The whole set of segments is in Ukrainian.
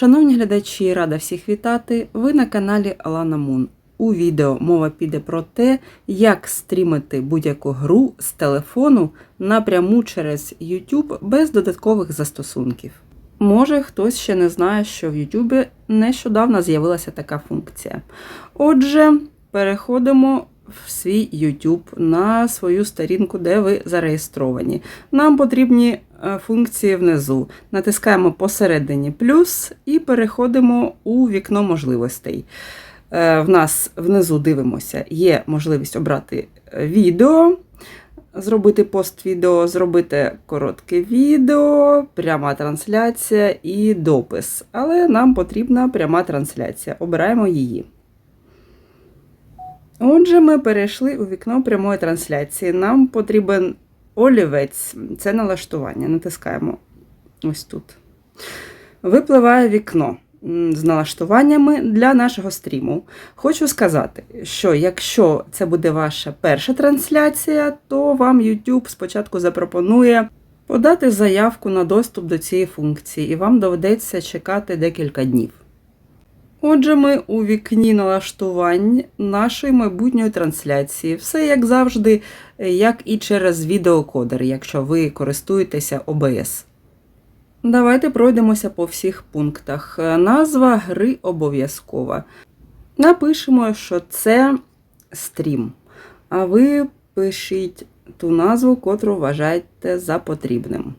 Шановні глядачі, рада всіх вітати! Ви на каналі Алана Мун. У відео мова піде про те, як стрімити будь-яку гру з телефону напряму через YouTube без додаткових застосунків. Може, хтось ще не знає, що в YouTube нещодавно з'явилася така функція. Отже, переходимо в свій YouTube на свою сторінку, де ви зареєстровані. Нам потрібні функції внизу. Натискаємо посередині плюс і переходимо у вікно можливостей. Е, В нас внизу дивимося, є можливість обрати е, відео, зробити пост відео, зробити коротке відео, пряма трансляція і допис. Але нам потрібна пряма трансляція. Обираємо її. Отже, ми перейшли у вікно прямої трансляції. Нам потрібен олівець, це налаштування. Натискаємо ось тут. Випливає вікно з налаштуваннями для нашого стріму. Хочу сказати, що якщо це буде ваша перша трансляція, то вам YouTube спочатку запропонує подати заявку на доступ до цієї функції, і вам доведеться чекати декілька днів. Отже, ми у вікні налаштувань нашої майбутньої трансляції. Все як завжди, як і через відеокодер, якщо ви користуєтеся OBS. Давайте пройдемося по всіх пунктах. Назва гри обов'язкова. Напишемо, що це стрім. А ви пишіть ту назву, котру вважаєте за потрібним.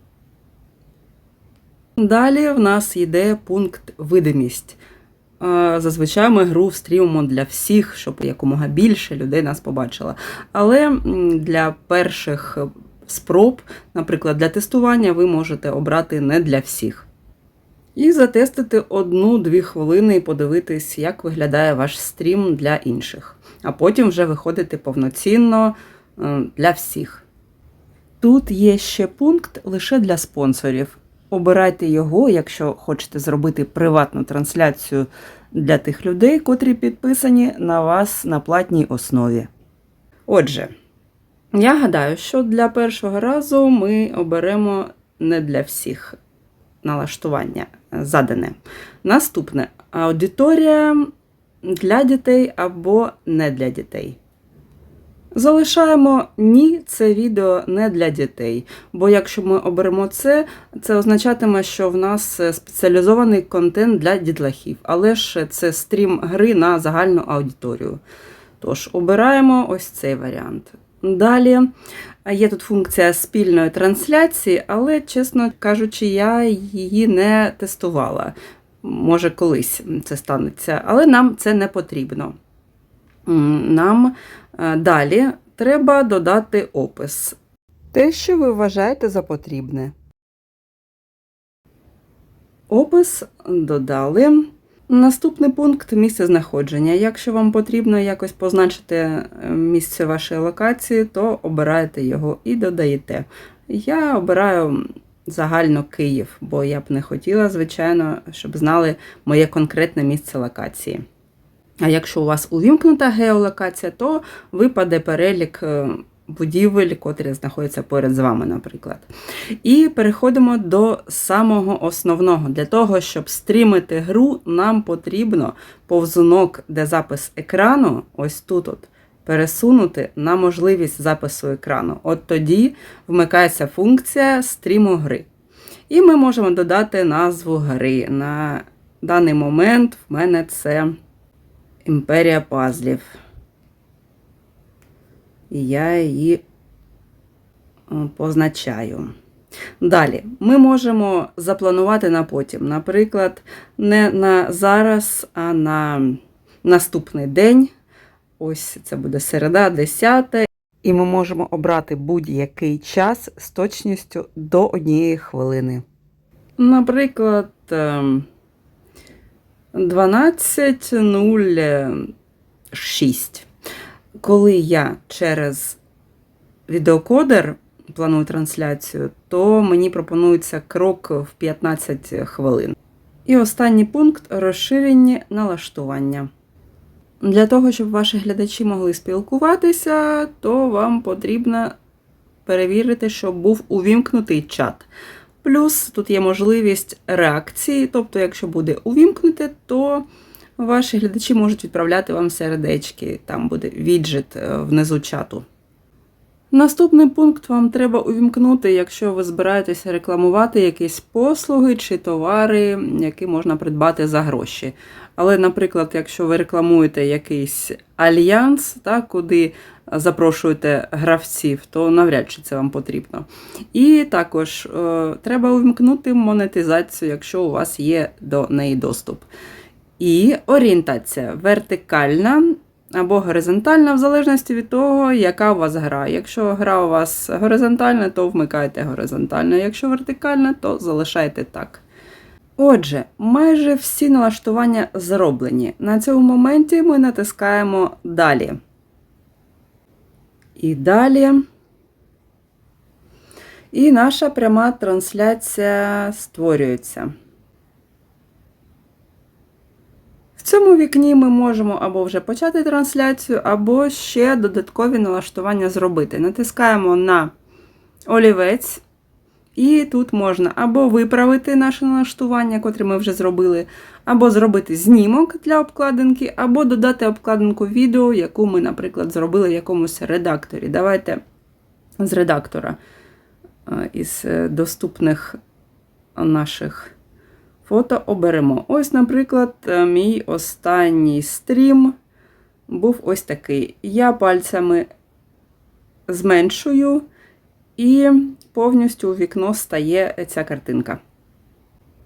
Далі в нас йде пункт видимість. Зазвичай ми гру стрімимо для всіх, щоб якомога більше людей нас побачило. Але для перших спроб, наприклад, для тестування, ви можете обрати не для всіх. І затестити одну-дві хвилини і подивитись, як виглядає ваш стрім для інших. А потім вже виходити повноцінно для всіх. Тут є ще пункт лише для спонсорів. Обирайте його, якщо хочете зробити приватну трансляцію для тих людей, котрі підписані на вас на платній основі. Отже, я гадаю, що для першого разу ми оберемо не для всіх налаштування задане. Наступне аудиторія для дітей або не для дітей. Залишаємо ні, це відео не для дітей. Бо якщо ми оберемо це, це означатиме, що в нас е, спеціалізований контент для дітлахів, але ж це стрім гри на загальну аудиторію. Тож, обираємо ось цей варіант. Далі є тут функція спільної трансляції, але, чесно кажучи, я її не тестувала. Може, колись це станеться, але нам це не потрібно. Нам е, далі треба додати опис. Те, що ви вважаєте за потрібне. Опис додали. Наступний пункт місце знаходження. Якщо вам потрібно якось позначити е, місце вашої локації, то обираєте його і додаєте. Я обираю загально Київ, бо я б не хотіла, звичайно, щоб знали моє конкретне місце локації. А якщо у вас увімкнута геолокація, то випаде перелік е, будівель, котрі знаходяться поряд з вами, наприклад. І переходимо до самого основного. Для того, щоб стрімити гру, нам потрібно повзунок, де запис екрану, ось тут от, пересунути на можливість запису екрану. От тоді вмикається функція стріму гри. І ми можемо додати назву гри. На даний момент в мене це. Імперія пазлів. І я її позначаю. Далі, ми можемо запланувати на потім. Наприклад, не на зараз, а на наступний день. Ось це буде середа, 10. І ми можемо обрати будь-який час з точністю до однієї хвилини. Наприклад, ем, 12.06. Коли я через відеокодер планую трансляцію, то мені пропонується крок в 15 хвилин. І останній пункт розширені налаштування. Для того, щоб ваші глядачі могли спілкуватися, то вам потрібно перевірити, щоб був увімкнутий чат. Плюс тут є можливість реакції, тобто, якщо буде увімкнути, то ваші глядачі можуть відправляти вам сердечки, там буде віджит е, внизу чату. Наступний пункт вам треба увімкнути, якщо ви збираєтеся рекламувати якісь послуги чи товари, які можна придбати за гроші. Але, наприклад, якщо ви рекламуєте якийсь альянс, так, куди запрошуєте гравців, то навряд чи це вам потрібно. І також е, треба увімкнути монетизацію, якщо у вас є до неї доступ. І орієнтація вертикальна або горизонтальна, в залежності від того, яка у вас гра. Якщо гра у вас горизонтальна, то вмикайте горизонтально. Якщо вертикальна, то залишайте так. Отже, майже всі налаштування зроблені. На цьому моменті ми натискаємо Далі. І далі. І наша пряма трансляція створюється. В цьому вікні ми можемо або вже почати трансляцію, або ще додаткові налаштування зробити. Натискаємо на олівець, і тут можна або виправити наше налаштування, котре ми вже зробили, або зробити знімок для обкладинки, або додати обкладинку відео, яку ми, наприклад, зробили в якомусь редакторі. Давайте з редактора е, із е, доступних наших фото оберемо. Ось, наприклад, е, мій останній стрім був ось такий. Я пальцями зменшую, і повністю у вікно стає ця картинка.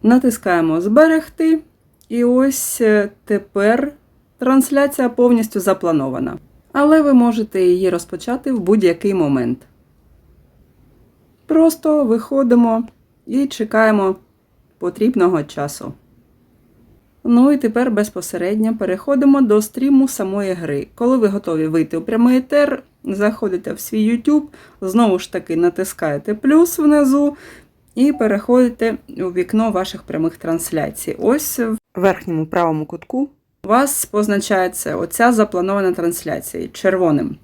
Натискаємо Зберегти. І ось е, тепер трансляція повністю запланована. Але ви можете її розпочати в будь-який момент. Просто виходимо і чекаємо потрібного часу. Ну і тепер безпосередньо переходимо до стріму самої гри. Коли ви готові вийти у прямий етер, заходите в свій YouTube, знову ж таки натискаєте плюс внизу і переходите у вікно ваших прямих трансляцій. Ось в верхньому правому кутку у вас позначається оця запланована трансляція червоним.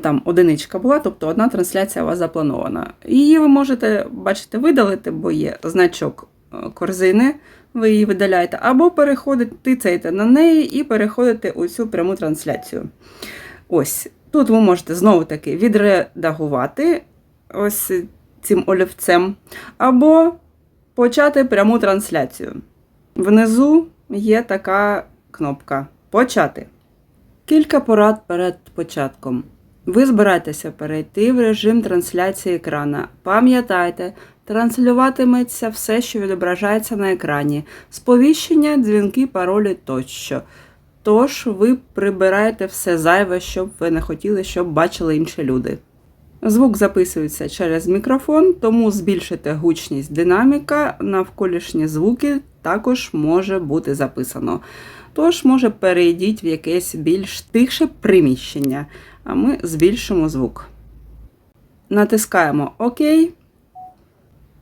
Там одиничка була, тобто одна трансляція у вас запланована. Її ви можете, бачите, видалити, бо є значок корзини, ви її видаляєте, або переходите, на неї і переходите у цю пряму трансляцію. Ось, тут ви можете знову-таки відредагувати ось цим олівцем, або почати пряму трансляцію. Внизу є така кнопка Почати. Кілька порад перед початком. Ви збираєтеся перейти в режим трансляції екрана. Пам'ятайте, транслюватиметься все, що відображається на екрані, сповіщення, дзвінки, паролі тощо. Тож ви прибираєте все зайве, щоб ви не хотіли, щоб бачили інші люди. Звук записується через мікрофон, тому збільшити гучність динаміка, навколишні звуки також може бути записано. Тож, може, перейдіть в якесь більш тихше приміщення, а ми збільшимо звук. Натискаємо ОК.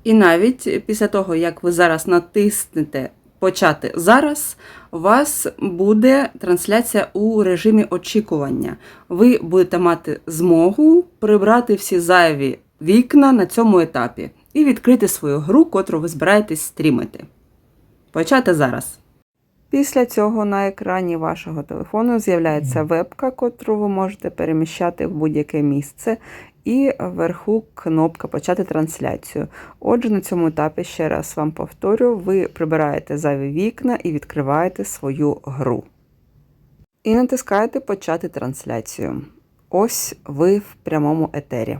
І навіть після того, як ви зараз натиснете Почати зараз, у вас буде трансляція у режимі очікування. Ви будете мати змогу прибрати всі зайві вікна на цьому етапі і відкрити свою гру, котру ви збираєтесь стрімити. Почати зараз. Після цього на екрані вашого телефону з'являється вебка, котру ви можете переміщати в будь-яке місце, і вверху кнопка Почати трансляцію. Отже, на цьому етапі, ще раз вам повторю, ви прибираєте зайві вікна і відкриваєте свою гру. І натискаєте Почати трансляцію. Ось ви в прямому етері.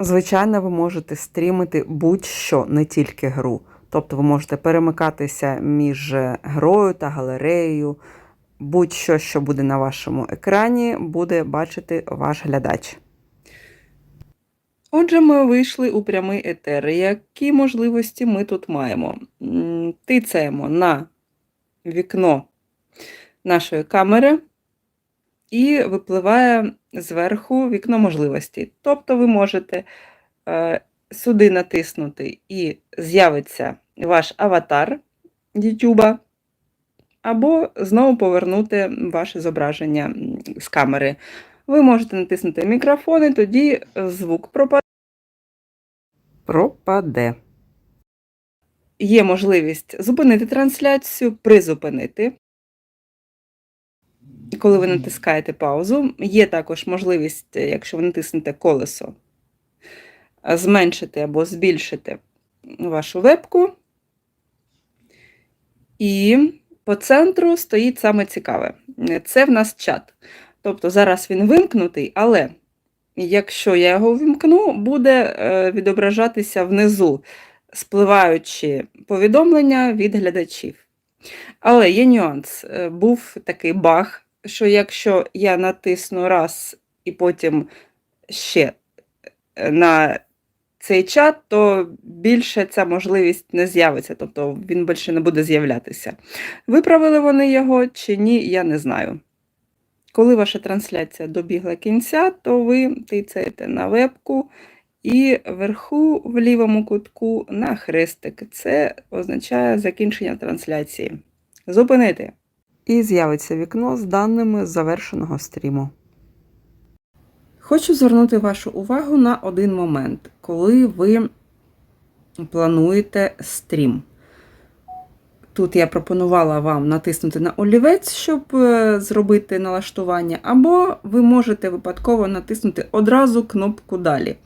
Звичайно, ви можете стрімити будь-що, не тільки гру. Тобто ви можете перемикатися між грою та галереєю. Будь-що, що буде на вашому екрані, буде бачити ваш глядач. Отже, ми вийшли у прямий етер. Які можливості ми тут маємо? Тицяємо на вікно нашої камери і випливає зверху вікно можливостей. Тобто ви можете е, сюди натиснути і з'явиться ваш аватар YouTube, або знову повернути ваше зображення з камери. Ви можете натиснути мікрофон, і тоді звук пропадає. пропаде. Є можливість зупинити трансляцію, призупинити. Коли ви натискаєте паузу, є також можливість, е, якщо ви натиснете колесо, е, зменшити або збільшити вашу вебку. І по центру стоїть саме цікаве. Це в нас чат. Тобто зараз він вимкнутий, але якщо я його вимкну, буде е, відображатися внизу, спливаючі повідомлення від глядачів. Але є нюанс. Е, Був такий баг, що якщо я натисну раз і потім ще е, на цей чат, то більше ця можливість не з'явиться, тобто він більше не буде з'являтися. Виправили вони його чи ні, я не знаю. Коли ваша трансляція добігла кінця, то ви тицяєте на вебку і вверху в лівому кутку на хрестик. Це означає закінчення трансляції. Зупинити. І з'явиться вікно з даними завершеного стріму. Хочу звернути вашу увагу на один момент, коли ви плануєте стрім. Тут я пропонувала вам натиснути на олівець, щоб е, зробити налаштування, або ви можете випадково натиснути одразу кнопку Далі.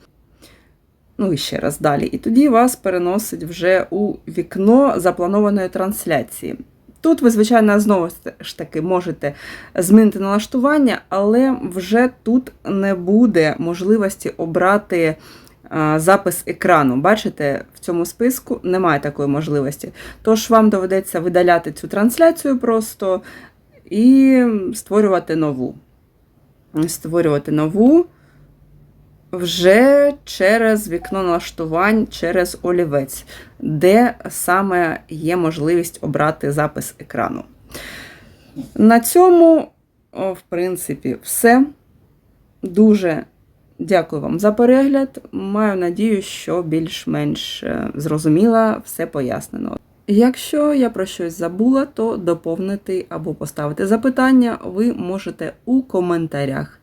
Ну і ще раз далі. І тоді вас переносить вже у вікно запланованої трансляції. Тут ви, звичайно, знову ж таки можете змінити налаштування, але вже тут не буде можливості обрати запис екрану. Бачите, в цьому списку немає такої можливості. Тож вам доведеться видаляти цю трансляцію просто і створювати нову. Створювати нову вже через вікно налаштувань, через олівець, де саме є можливість обрати запис екрану. На цьому, в принципі, все. Дуже дякую вам за перегляд. Маю надію, що більш-менш е, зрозуміла, все пояснено. Якщо я про щось забула, то доповнити або поставити запитання ви можете у коментарях.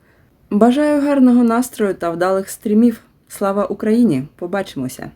Бажаю гарного настрою та вдалих стрімів. Слава Україні! Побачимося!